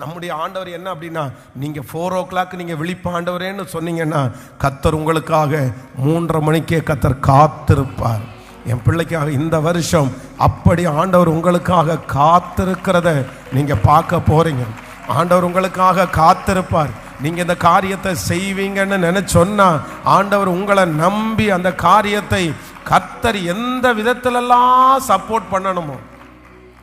நம்முடைய ஆண்டவர் என்ன அப்படின்னா நீங்க ஃபோர் ஓ கிளாக் நீங்க விழிப்பு ஆண்டவரேன்னு சொன்னீங்கன்னா கத்தர் உங்களுக்காக மூன்றரை மணிக்கே கத்தர் காத்திருப்பார். என் பிள்ளைக்காக இந்த வருஷம் அப்படி ஆண்டவர் உங்களுக்காக காத்திருக்கிறத நீங்க பார்க்க போறீங்க. ஆண்டவர் உங்களுக்காக காத்திருப்பார். நீங்க இந்த காரியத்தை செய்வீங்கன்னு நினைச்சு ஆண்டவர் உங்களை நம்பி அந்த காரியத்தை கத்தர் எந்த விதத்திலெல்லாம் சப்போர்ட் பண்ணணுமோ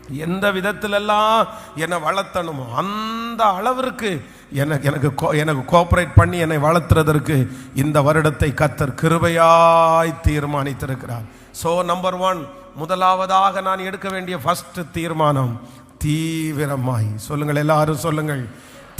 எந்த விதத்திலெல்லாம் என்னை வளர்த்தணுமோ அந்த அளவிற்கு எனக்கு எனக்கு கோ- எனக்கு கோஆப்ரேட் பண்ணி என்னை வளர்த்துறதற்கு இந்த வருடத்தை கத்தர் கிருபையாய் தீர்மானித்திருக்கிறார். ஸோ நம்பர் ஒன் முதலாவதாக நான் எடுக்க வேண்டிய ஃபர்ஸ்ட் தீர்மானம் தீவிரமாய். சொல்லுங்கள் எல்லாரும் சொல்லுங்கள்.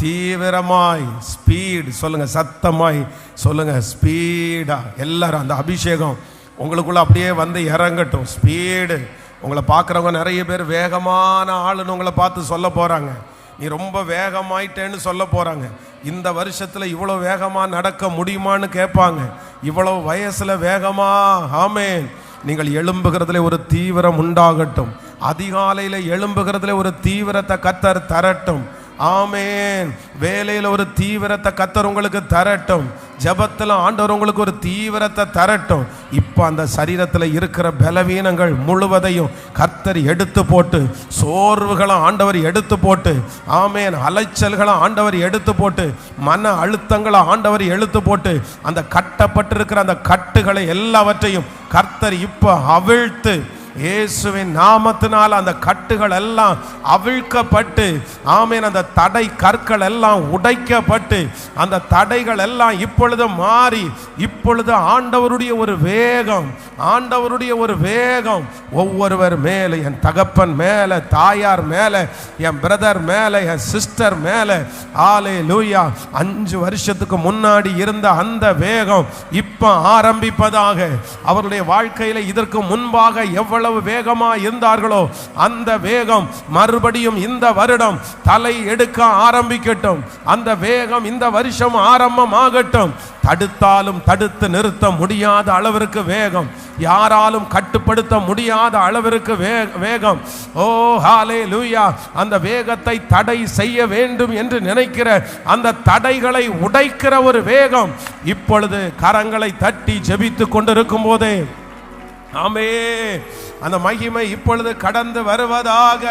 தீவிரமாய் ஸ்பீட் சொல்லுங்க சத்தமாய். சொல்லுங்க ஸ்பீடா எல்லாரும் அந்த அபிஷேகம் உங்களுக்குள்ள அப்படியே வந்து இறங்கட்டும். ஸ்பீடு உங்களை பார்க்குறவங்க நிறைய பேர் வேகமான ஆளுன்னு உங்களை பார்த்து சொல்ல போகிறாங்க நீ ரொம்ப வேகமாயிட்டேன்னு சொல்ல போகிறாங்க இந்த வருஷத்தில் இவ்வளோ வேகமாக நடக்க முடியுமான்னு கேட்பாங்க. இவ்வளோ வயசில் வேகமாக ஆமேன். நீங்கள் எழும்புகிறதுல ஒரு தீவிரம் உண்டாகட்டும். அதிகாலையில் எழும்புகிறதுல ஒரு தீவிரத்தை கத்தர் தரட்டும். ஆமேன். வேலையில் ஒரு தீவிரத்தை கத்தர் உங்களுக்கு தரட்டும். ஜெபத்தில் ஆண்டவர் உங்களுக்கு ஒரு தீவிரத்தை தரட்டும். இப்போ அந்த சரீரத்தில் இருக்கிற பலவீனங்கள் முழுவதையும் கர்த்தர் எடுத்து போட்டு சோர்வுகளை ஆண்டவர் எடுத்து போட்டு ஆமேன். அலைச்சல்களை ஆண்டவர் எடுத்து போட்டு மன அழுத்தங்களை ஆண்டவர் எடுத்து போட்டு அந்த கட்டப்பட்டிருக்கிற அந்த கட்டுகளை எல்லாவற்றையும் கர்த்தர் இப்போ அவிழ்த்து இயேசுவின் நாமத்தினால் அந்த கட்டுகள் எல்லாம் அவிழ்க்கப்பட்டு ஆமீன் அந்த தடை கற்கள் எல்லாம் உடைக்கப்பட்டு அந்த தடைகள் எல்லாம் இப்பொழுது மாறி இப்பொழுது ஆண்டவருடைய ஒரு வேகம் ஆண்டவருடைய ஒரு வேகம் ஒவ்வொருவர் மேலே என் தகப்பன் மேலே தாயார் மேலே என் பிரதர் மேலே என் சிஸ்டர் மேலே ஆலே லூயா அஞ்சு வருஷத்துக்கு முன்னாடி இருந்த அந்த வேகம் இப்போ ஆரம்பிப்பதாக அவருடைய வாழ்க்கையில் இதற்கு முன்பாக எவ்வளவு வேகமா இருந்தார்களோ அந்த வேகம் மறுபடியும் இந்த வருடம் தலை எடுக்க ஆரம்பிக்கட்டும். அந்த வேகம் இந்த வருஷம் ஆரம்பமாகட்டும். தடுத்தாலும் தடுத்து நிறுத்த முடியாத அளவிற்கு வேகம். யாராலும் கட்டுப்படுத்த முடியாத அளவிற்கு வேகம். ஓ ஹாலே லூயா அந்த வேகத்தை தடை செய்ய வேண்டும் என்று நினைக்கிற அந்த தடைகளை உடைக்கிற ஒரு வேகம் இப்பொழுது கரங்களை தட்டி ஜெபித்து கொண்டிருக்கும் போதே. ஆமே அந்த மகிமை இப்பொழுது கடந்து வருவதாக